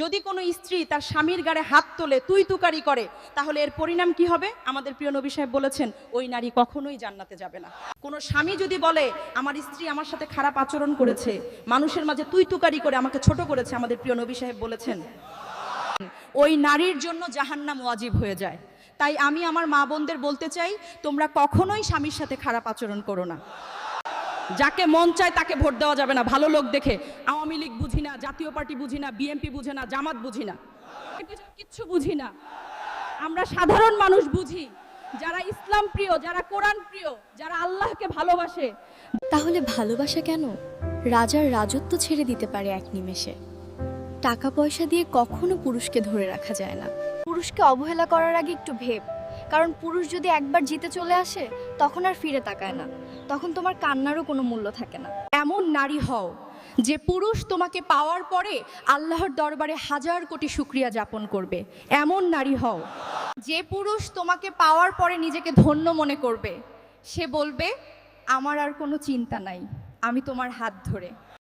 যদি কোনো স্ত্রী তার স্বামীর গাড়ে হাত তোলে, তুই তুকারি করে, তাহলে এর পরিণাম কি হবে? আমাদের প্রিয় নবী সাহেব বলেছেন, ওই নারী কখনোই জান্নাতে যাবে না। কোনো স্বামী যদি বলে, আমার স্ত্রী আমার সাথে খারাপ আচরণ করেছে, মানুষের মাঝে তুই তুকারি করে আমাকে ছোট করেছে আমাদের প্রিয় নবী সাহেব বলেছেন, ওই নারীর জন্য জাহান্নাম ওয়াজিব হয়ে যায়। তাই আমি আমার মা বোনদের বলতে চাই, তোমরা কখনোই স্বামীর সাথে খারাপ আচরণ করো না। যাকে মন চায় তাকে ভোট দেওয়া যাবে না। ভালো লোক দেখে আওয়ামী লীগ বুঝি না, জাতীয় পার্টি বুঝি না, বিএনপি বুঝে না, জামাত বুঝি না। কিচ্ছু বুঝি না। আমরা সাধারণ মানুষ বুঝি, যারা ইসলাম প্রিয়, যারা কোরআন প্রিয়, যারা আল্লাহকে ভালোবাসে। তাহলে ভালোবাসা কেন? রাজার রাজত্ব ছেড়ে দিতে পারে এক নিমেষে। টাকা পয়সা দিয়ে কখনো পুরুষকে ধরে রাখা যায় না। পুরুষকে অবহেলা করার আগে একটু ভেব। কারণ পুরুষ যদি একবার জিতে চলে আসে, তখন আর ফিরে তাকায় না। তখন তোমার কান্নারও কোনো মূল্য থাকে না। এমন নারী হও যে পুরুষ তোমাকে পাওয়ার পরে আল্লাহর দরবারে হাজার কোটি শুক্রিয়া যাপন করবে। এমন নারী হও যে পুরুষ তোমাকে পাওয়ার পরে নিজেকে ধন্য মনে করবে। সে বলবে, আমার আর কোনো চিন্তা নাই। আমি তোমার হাত ধরে।